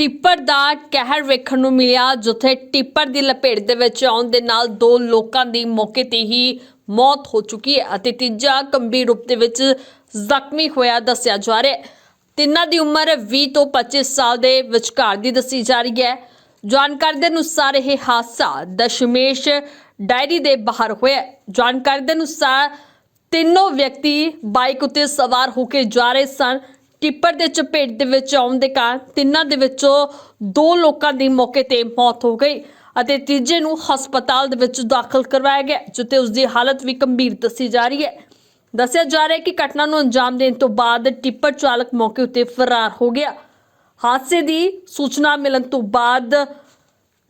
Tipper ਦਾ ਕਹਿਰ ਵੇਖਣ ਨੂੰ ਮਿਲਿਆ, ਜਿੱਥੇ ਟਿੱਪਰ ਦੀ ਲਪੇਟ ਦੇ ਵਿੱਚ ਆਉਣ ਦੇ ਨਾਲ ਦੋ ਲੋਕਾਂ ਦੀ ਮੌਕੇ ਤੇ ਹੀ ਮੌਤ ਹੋ ਚੁੱਕੀ ਹੈ ਅਤੇ ਤੀਜਾ ਗੰਭੀਰ ਰੂਪ ਦੇ ਵਿੱਚ ਜ਼ਖਮੀ ਹੋਇਆ ਦੱਸਿਆ ਜਾ ਰਿਹਾ ਹੈ। ਤਿੰਨਾਂ ਦੀ ਉਮਰ 20 ਤੋਂ 25 ਸਾਲ ਦੇ ਵਿਚਕਾਰ ਦੀ ਦੱਸੀ ਜਾ ਰਹੀ ਹੈ। ਜਾਣਕਾਰੀ ਦੇ ਅਨੁਸਾਰ ਇਹ ਹਾਦਸਾ ਦਸ਼ਮੇਸ਼ ਡਾਇਰੀ ਦੇ ਬਾਹਰ ਹੋਇਆ ਜਾਣਕਾਰੀ ਦੇ ਅਨੁਸਾਰ ਤਿੰਨੋਂ ਵਿਅਕਤੀ ਬਾਈਕ ਉੱਤੇ ਸਵਾਰ ਹੋ ਕੇ ਜਾ ਰਹੇ ਸਨ। ਟਿੱਪਰ ਦੇ ਚਪੇਟ ਦੇ ਵਿੱਚ ਆਉਣ ਦੇ ਕਾਰਨ ਤਿੰਨਾਂ ਦੇ ਵਿੱਚੋਂ ਦੋ ਲੋਕਾਂ ਦੀ ਮੌਕੇ ਤੇ ਮੌਤ ਹੋ ਗਈ ਅਤੇ ਤੀਜੇ ਨੂੰ ਹਸਪਤਾਲ ਦੇ ਵਿੱਚ ਦਾਖਲ ਕਰਵਾਇਆ ਗਿਆ, ਜਿੱਥੇ ਉਸ ਦੀ ਹਾਲਤ ਵੀ ਗੰਭੀਰ ਦੱਸੀ ਜਾ ਰਹੀ ਹੈ। ਦੱਸਿਆ ਜਾ ਰਿਹਾ ਹੈ ਕਿ ਘਟਨਾ ਨੂੰ ਅੰਜਾਮ ਦੇਣ ਤੋਂ ਬਾਅਦ ਟਿੱਪਰ ਚਾਲਕ ਮੌਕੇ ਉੱਤੇ ਫਰਾਰ ਹੋ ਗਿਆ। ਹਾਦਸੇ ਦੀ ਸੂਚਨਾ ਮਿਲਣ ਤੋਂ ਬਾਅਦ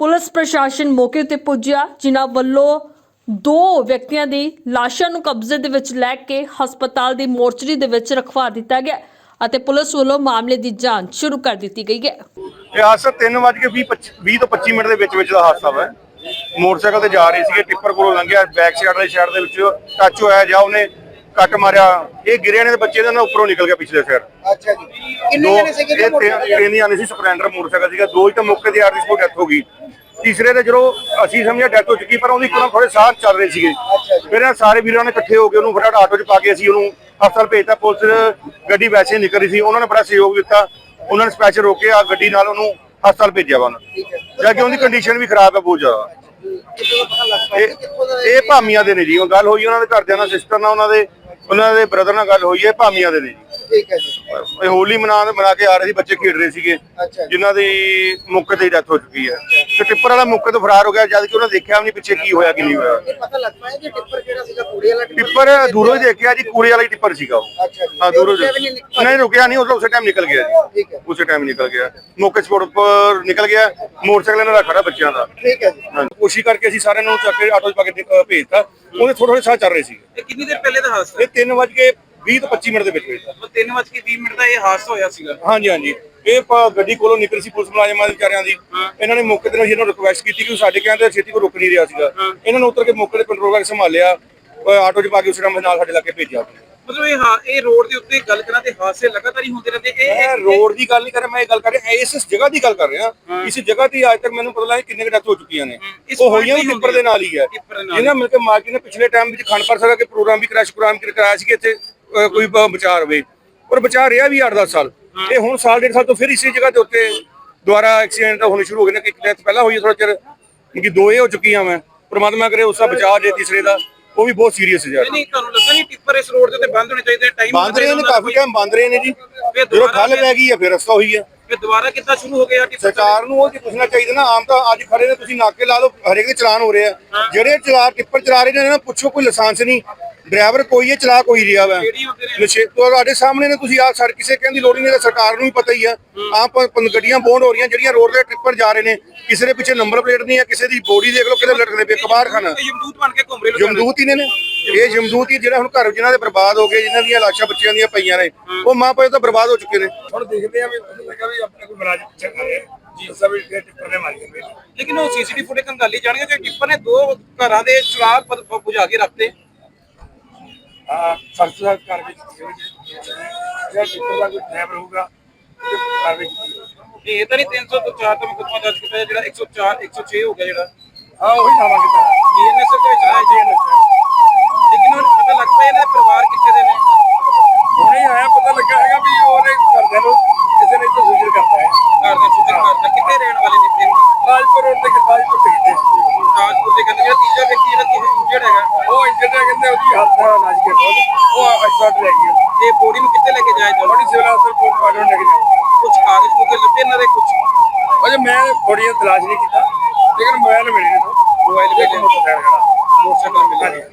ਪੁਲਿਸ ਪ੍ਰਸ਼ਾਸਨ ਮੌਕੇ ਉੱਤੇ ਪੁੱਜਿਆ, ਜਿਨ੍ਹਾਂ ਵੱਲੋਂ ਦੋ ਵਿਅਕਤੀਆਂ ਦੀ ਲਾਸ਼ਾਂ ਨੂੰ ਕਬਜ਼ੇ ਦੇ ਵਿੱਚ ਲੈ ਕੇ ਹਸਪਤਾਲ ਦੀ ਮੋਰਚਰੀ ਦੇ ਵਿੱਚ ਰਖਵਾ ਦਿੱਤਾ ਗਿਆ। ਅਤੇ ਪੁਲਿਸ ਵੱਲੋਂ ਮਾਮਲੇ ਦੀ ਜਾਂਚ ਸ਼ੁਰੂ ਕਰ ਦਿੱਤੀ ਗਈ ਹੈ। ਇਹ ਹਾਦਸਾ 3:20 20 ਤੋਂ 25 ਮਿੰਟ ਦੇ ਵਿੱਚ ਵਿੱਚ ਦਾ ਹਾਦਸਾ ਵਾ। ਮੋਟਰਸਾਈਕਲ ਤੇ ਜਾ ਰਹੇ ਸੀਗੇ ਟਿੱਪਰ ਕੋਲੋਂ ਲੰਘਿਆ ਬੈਕ ਸਾਈਡ ਵਾਲੀ ਸਾਈਡ ਦੇ ਵਿੱਚ ਟੱਚ ਹੋਇਆ ਜਾਂ ਉਹਨੇ ਕੱਟ ਮਾਰਿਆ। ਇਹ ਗਿਰਿਆ ਨੇ ਤੇ ਬੱਚੇ ਦੇ ਨਾਲ ਉੱਪਰੋਂ ਨਿਕਲ ਗਿਆ ਪਿਛਲੇ ਸਾਈਡ ਅੱਛਾ ਜੀ। ਕਿੰਨੇ ਜਣੇ ਸੀਗੇ ਇਹ ਮੋਟਰਸਾਈਕਲ ਤੇ? ਤਿੰਨ ਜਾਣੇ ਸੀ ਸਪਲੈਂਡਰ ਮੋਟਰਸਾਈਕਲ ਸੀਗਾ। ਦੋ ਹੀ ਤਾਂ ਮੌਕੇ ਤੇ ਆਰਡੀ ਸਪੋਰਟ ਡੈਥ ਹੋ ਗਈ। ਤੀਸਰੇ ਦੇ ਜਦੋਂ ਅਸੀਂ ਸਮਝਿਆ ਡੈਥ ਹੋ ਚੁੱਕੀ ਪਰ ਉਹਦੀ ਇੱਕਦਮ ਥੋੜੇ ਸਾਹ ਚੱਲ ਰਹੇ ਸੀਗੇ। ਅੱਛਾ ਜੀ। ਫਿਰ ਇਹ ਸਾਰੇ ਵੀਰਾਂ ਨੇ ਇਕੱਠੇ ਹੋ ਕੇ ਉਹਨੂੰ ਫਟਾਫਟ ਆਟੋ 'ਚ ਪਾ ਕੇ ਅਸੀਂ ਉਹਨੂੰ ਹਸਪਤਾਲ ਭੇਜਤਾ, ਪੁਲਿਸ ਗੱਡੀ ਵੈਸੇ ਹੀ ਨਿਕਲ ਰਹੀ ਸੀ, ਉਹਨਾਂ ਨੇ ਬੜਾ ਸਹਿਯੋਗ ਦਿੱਤਾ। ਉਹਨਾਂ ਨੇ ਸਪੈਸ਼ਲ ਰੋਕੇ ਆ ਗੱਡੀ ਨਾਲ ਉਹਨੂੰ ਹਸਪਤਾਲ ਭੇਜਿਆ ਵਾ ਉਹਨਾਂ ਠੀਕ ਕਿ ਉਹਦੀ ਕੰਡੀਸ਼ਨ ਵੀ ਖਰਾਬ ਹੈ, ਬਹੁਤ ਜ਼ਿਆਦਾ। ਇਹ ਇਹ ਭਾਮੀਆਂ ਦੇ ਨੇ ਜੀ, ਉਹ ਗੱਲ ਹੋਈ ਉਹਨਾਂ ਦੇ ਘਰਦਿਆਂ ਨਾਲ ਸਿਸਟਰ ਨਾਲ ਉਹਨਾਂ ਦੇ ਉਹਨਾਂ ਦੇ ਬ੍ਰਦਰ ਨਾਲ ਗੱਲ ਹੋਈ ਹੈ ਭਾਮੀਆਂ ਦੇ ਨੇ ਜੀ। ਠੀਕ ਹੈ ਜੀ। ਇਹ ਹੋਲੀ ਮਨਾ ਮਨਾ ਕੇ ਆ ਰਹੇ ਸੀ ਬੱਚੇ ਖੇਡ ਰਹੇ ਸੀਗੇ। ਅੱਛਾ ਜੀ। ਜਿਨ੍ਹਾਂ ਦੀ ਮੌਕੇ ਤੇ ਡੈਥ ਹੋ ਚੁੱਕੀ ਹੈ। ਤੇ ਟਿੱਪਰ ਵਾਲਾ ਮੌਕੇ ਤੋਂ ਫਰਾਰ ਹੋ ਗਿਆ ਜਦ ਕਿ ਉਹਨਾਂ ਦੇਖਿਆ ਵੀ ਨਹੀਂ ਪਿੱਛੇ ਕੀ ਹੋਇਆ ਕੀ ਨਹੀਂ ਹੋਇਆ। ਇਹ ਪਤਾ ਲੱਗ ਪਾਇਆ ਜੀ ਟਿੱਪਰ ਕਿਹੜਾ ਸੀਗਾ ਕੂੜੇ ਵਾਲਾ ਟਿੱਪਰ? ਦੂਰੋਂ ਹੀ ਦੇਖਿਆ ਜੀ ਕੂੜੇ ਵਾਲਾ ਹੀ ਟਿੱਪਰ ਸੀਗਾ ਉਹ। ਅੱਛਾ ਜੀ। ਹਾਂ ਤੇ ਉਹ ਦੂਰੋਂ ਨਹੀਂ ਰੁਕਿਆ ਨਹੀਂ ਉਹ ਉਸੇ ਟਾਈਮ ਨਿਕਲ ਗਿਆ ਜੀ। ਠੀਕ ਹੈ। ਉਸੇ ਟਾਈਮ ਨਿਕਲ ਗਿਆ। ਮੌਕੇ ਸਪੋਰਟ ਉੱਪਰ ਨਿਕਲ ਗਿਆ। ਮੋਟਰਸਾਈਕਲ ਇਹਨਾਂ ਦਾ ਖੜਾ ਬੱਚਿਆਂ ਦਾ। ਠੀਕ ਹੈ ਜੀ। ਹਾਂਜੀ। ਕੋਸ਼ਿਸ਼ ਕਰਕੇ ਅਸੀਂ ਸਾਰਿਆਂ ਨੂੰ ਚੱਕ ਕੇ ਆਟੋ 'ਚ ਪਾ ਕੇ ਅ, ਭੇਜਤਾ। ਉਹਦੇ ਥੋੜੇ ਥੋੜੇ ਸਾਹ ਚੱਲ ਰਹੇ ਸੀ ਇਹ ਕਿੰਨੀ ਦੇਰ ਪਹਿਲੇ ਦਾ ਹਾਦਸਾ? ਇਹ 3 ਵਜੇ 20 ਤੋਂ 25 ਮਿੰਟ ਦੇ ਵਿੱਚ ਵਿੱਚ ਮਤਲਬ 3 ਵਜੇ ਕੇ 20 ਮਿੰਟ ਦਾ ਇਹ ਹਾਦਸਾ ਹੋਇਆ ਸੀਗਾ। ਹਾਂਜੀ ਹਾਂਜੀ। ਇਹ ਪ- ਗੱਡੀ ਕੋਲੋਂ ਨਿਕਲ ਸੀ ਪੁਲਿਸ ਮੁਲਾਜ਼ਮਾਂ ਦੇ ਵਿਚਾਰਿਆਂ ਦੀ। ਇਹਨਾਂ ਨੇ ਮੌਕੇ ਤੇ ਨਾਲ ਇਹਨਾਂ ਨੂੰ ਰਿਕੁਐਸਟ ਕੀਤੀ ਕਿ ਸਾਡੇ ਕਹਿੰਦੇ ਛੇਤੀ ਕੋ ਰੁਕ ਨਹੀਂ ਰਿਹਾ ਸੀਗਾ। ਇਹਨਾਂ ਨੇ ਉਤਰ ਕੇ ਮੌਕੇ ਤੇ ਕੰਟਰੋਲ ਕਰਕੇ ਸੰਭਾਲਿਆ। ਆਟੋ 'ਚ ਪਾ ਕੇ ਉਸ ਟਾਈਮ ਨਾਲ ਸਾਡੇ ਲੱਗੇ ਭੇਜਿਆ। ਮਤਲਬ ਇਹ ਹਾ- ਇਹ ਰੋਡ ਦੇ ਉੱਤੇ ਗੱਲ ਕਰਾਂ ਤੇ ਹਾਦਸੇ ਲਗਾਤਾਰ ਹੀ ਹੁੰਦੇ ਰਹਿੰਦੇ। ਇਹ ਰੋਡ ਦੀ ਗੱਲ ਨਹੀਂ ਕਰ ਰਿਹਾ ਮੈਂ ਇਹ ਗੱਲ ਕਰ ਰਿਹਾ ਇਸ ਜਗ੍ਹਾ ਦੀ ਗੱਲ ਕਰ ਰਿਹਾ। ਇਸ ਜਗ੍ਹਾ ਤੇ ਅੱਜ ਤੱਕ ਮੈਨੂੰ ਪਤਾ ਲੱਗਾ ਕਿੰਨੇ ਡੈਥ ਹੋ ਚੁੱਕੀਆਂ ਨੇ। ਉਹ ਹੋਈਆਂ ਵੀ ਟਿੱਪਰ ਦੇ ਨਾਲ ਹੀ ਹੈ। ਨਾਲ। ਜਿਹਨਾਂ ਮਿਲ ਕੇ ਮਾਰਕੀਟ ਨੇ ਪਿਛਲੇ ਟਾਈਮ ਵਿੱਚ ਖਾਨ ਪਰ ਸਕਾ ਕੇ ਪ੍ਰੋਗਰਾਮ ਵੀ ਕ੍ਰੈਸ਼ ਪ੍ਰੋਗਰਾਮ ਕਰਾਇਆ ਸੀ ਇੱਥੇ। ਕੋਈ ਬ- ਬਚਾਅ ਰਵੇ। ਪਰ ਬਚਾਅ ਰਿਹਾ ਵੀ 8-10 ਸਾਲ। ਤੇ ਹੁਣ ਸਾਲ ਡੇਢ ਸਾਲ ਤੋਂ ਫਿਰ ਇਸੇ ਜਗ੍ਹਾ ਦੇ ਉੱਤੇ ਦੁਬਾਰਾ ਐਕਸੀਡੈਂਟ ਹੋਣੇ ਸ਼ੁਰੂ ਹੋ ਗਏ ਨੇ ਕਿ ਇੱਕ ਡੈਥ ਪਹਿਲਾਂ ਹੋਈ ਥੋੜਾ ਚਿਰ ਕਿ ਦੋ ਹੀ ਹੋ ਚੁੱਕੀਆਂ ਮੈਂ। ਪ੍ਰਮਾਤਮਾ ਕਰੇ ਉਸ ਦਾ ਬਚਾਅ ਜੇ ਤੀਸਰੇ ਦਾ ਉਹ ਵੀ ਬਹੁਤ ਸੀਰੀਅਸ ਹੈ ਨਹੀਂ ਤੁਹਾਨੂੰ ਲੱਗਾ ਨਹੀਂ ਟਿੱਪਰ ਇਸ ਰੋਡ ਦੇ ਉੱਤੇ ਬੰਦ ਹੋਣੇ ਚਾਹੀਦੇ? ਟਾਈਮ ਬੰਦ ਰਹੇ ਨੇ ਕਾਫੀ ਟਾਈਮ ਬੰਦ ਰਹੇ ਨੇ ਜੀ। ਫਿਰ ਜਦੋਂ ਦੁਬਾਰਾ ਖੱਲ ਪੈ ਗਈ ਹੈ ਫਿਰ ਰਸਤਾ ਹੋਈ ਹੈ ਫਿਰ ਦੁਬਾਰਾ ਕਿੱਦਾਂ ਸ਼ੁਰੂ ਹੋ ਗਿਆ ਟਿੱਪਰ? ਸਰਕਾਰ ਨੂੰ ਉਹ ਕੀ ਪੁੱਛਣਾ ਚਾਹੀਦਾ ਨਾ ਆਮ ਤਾਂ ਅੱਜ ਖੜੇ ਨੇ ਤੁਸੀਂ ਨਾਕੇ ਲਾ ਲਓ ਹਰੇਕ ਦੇ ਚਲਾਨ ਹੋ ਰਹੇ ਆ। ਜਿਹੜੇ ਚਲਾ ਟਿੱਪਰ ਚਲਾ ਰਹੇ ਨੇ ਇਹਨਾਂ ਨੂੰ ਪੁੱਛੋ ਕੋਈ ਲਾਇਸੈਂਸ ਨਹੀਂ। ਡਰਾਈਵਰ ਕੋਈ ਹੈ ਚਲਾ ਕੋਈ ਰਿਹਾ ਵਾ। ਨਸ਼ੇ ਤੁਹਾਡੇ ਸਾਹਮਣੇ ਨੇ ਤੁਸੀਂ ਆ ਸੜ ਕਿਸੇ ਕਹਿਣ ਦੀ ਲੋੜ ਹੀ ਨਹੀਂ ਹੈ, ਸਰਕਾਰ ਨੂੰ ਵੀ ਪਤਾ ਹੀ ਆ। ਆਮ ਪ- ਪ- ਗੱਡੀਆਂ ਬੌਂਡ ਹੋ ਰਹੀਆਂ ਜਿਹੜੀਆਂ ਰੋਡ ਦੇ ਟਿੱਪਰ ਜਾ ਰਹੇ ਨੇ ਕਿਸੇ ਦੇ ਪਿੱਛੇ ਨੰਬਰ ਪਲੇਟ ਨਹੀਂ ਹੈ ਕਿਸੇ ਦੀ ਬੋਡੀ ਦੇਖ ਲਓ ਕਿਤੇ ਲਟਕਦੇ ਪਏ ਕਬਾੜ ਖਾਨਾ ਇਹ ਯਮਦੂਤ ਬਣ ਕੇ ਘੁੰਮ ਰਹੇ ਲੁਧਿਆਣੇ। ਜਮਦੂਤ ਹੀ ਨੇ ਨੇ। ਇਹ ਜਮਦੂਤ ਹੀ ਜਿਹੜਾ ਹੁਣ ਘਰ ਜਿਨ੍ਹਾਂ ਦੇ ਬਰਬਾਦ ਹੋ ਗਏ ਜਿਨ੍ਹਾਂ ਦੀਆਂ ਲਾਸ਼ਾਂ ਬੱਚਿਆਂ ਦੀਆਂ ਪਈਆਂ ਨੇ ਉਹ ਮਾਂ ਪਿਓ ਤਾਂ ਬਰਬਾਦ ਹੋ ਚੁੱਕੇ ਨੇ। ਹੁਣ ਦੇਖਦੇ ਆ ਵੀ ਲੱਗਾ ਵੀ ਆਪਣੇ ਕੋਈ ਮਰਾਜ ਪਿੱਛੇ ਕਰ ਰਿਹਾ। ਜੀ। ਸਭ ਇਹ ਟਿੱਪਰ ਨੇ ਮਾਰੀ ਜਾਂਦੇ ਲੇਕਿਨ ਉਹ ਸੀਸੀਟੀਵੀ ਫੁਟੇਜ ਕੰਗਾਲੀ ਜਾਣਗੇ ਕਿ ਟਿੱਪਰ ਨੇ ਦੋ ਘਰਾਂ ਦੇ ਚੁਰਾਗ ਪ- ਪ- ਬੁਝਾ ਕੇ ਰੱਖਤੇ। ਆ ਸਰਸਾ ਕਰ ਵਿੱਚ ਜਿਹੜਾ ਟਿੱਪਰ ਦਾ ਕੋਈ ਡਰਾਈਵਰ ਹੋਊਗਾ ਤੇ ਕਰ ਵਿੱਚ ਇਹ ਤਾਂ ਨਹੀਂ 300 ਤੋਂ 4 ਤੋਂ ਮੁਕਦਮਾ ਦਰਜ ਕੀਤਾ ਜਿਹੜਾ 104 106 ਹੋ ਗਿਆ ਜਿਹੜਾ। ਆ ਉਹੀ ਲਾਵਾਂਗੇ ਤਾਂ ਜੀਐਨਐਸ ਦੇ ਵਿੱਚ ਆਇਆ ਜੀ ਲੇਕਿਨ ਹੁਣ ਪਤਾ ਲੱਗ ਪਿਆ ਇਹਨਾਂ ਦੇ ਪਰਿਵਾਰ ਕਿੱਥੇ ਦੇ ਨੇ ਹੁਣੇ ਆਇਆ ਪਤਾ ਲੱਗਾ ਹੈਗਾ ਵੀ ਉਹਨੇ ਘਰਦਿਆਂ ਨੂੰ ਕਿਸੇ ਨੇ ਤਾਂ ਸੂਚਿਤ ਕਰਤਾ ਹੈ ਘਰ ਦਾ ਸ਼ੁਕਰ ਕਰਦਾ ਕਿੱਥੇ ਰਹਿਣ ਵਾਲੇ ਨੇ ਫਿਰ ਤਾਜਪੁਰ ਰੋਡ ਤੇ ਤਾਜਪੁਰ ਤੇ ਕਿਤੇ ਕਾਜਪੁਰ ਦੇ ਕਹਿੰਦੇ ਜਿਹੜਾ ਤੀਜਾ ਵਿਅਕਤੀ ਜਿਹੜਾ ਕਿ ਇੰਜਰਡ ਹੈਗਾ ਉਹ ਇੰਜਨ ਨੇ ਕਹਿੰਦੇ ਉਹਦੀ ਹੱਥ ਨਾਜ ਕੇ ਉਹ ਅਸਫਾਲਟ ਰਹਿ ਗਈ। ਤੇ ਬੋਡੀ ਨੂੰ ਕਿੱਥੇ ਲੈ ਕੇ ਜਾਇਆ ਜਾਵੇ ਸਿਵਲ ਹਸਪਤਾਲ ਕੋਲ ਪਾੜੋਂ ਲੱਗ ਜਾਂਦੀ ਕੁਝ ਕਾਗਜ਼ ਕੁਝ ਲੱਭੇ ਇਹਨਾਂ ਦੇ ਕੁਝ ਅਜੇ ਮੈਂ ਥੋੜੀਆਂ ਤਲਾਸ਼ ਨਹੀਂ ਕੀਤਾ ਲੇਕਿਨ ਮੋਬਾਈਲ ਮਿਲੇ ਨੇ ਮੋਬਾਈਲ ਖੜਾ। ਮੋਟਰਸਾਈਕਲ ਮਿਲਿਆ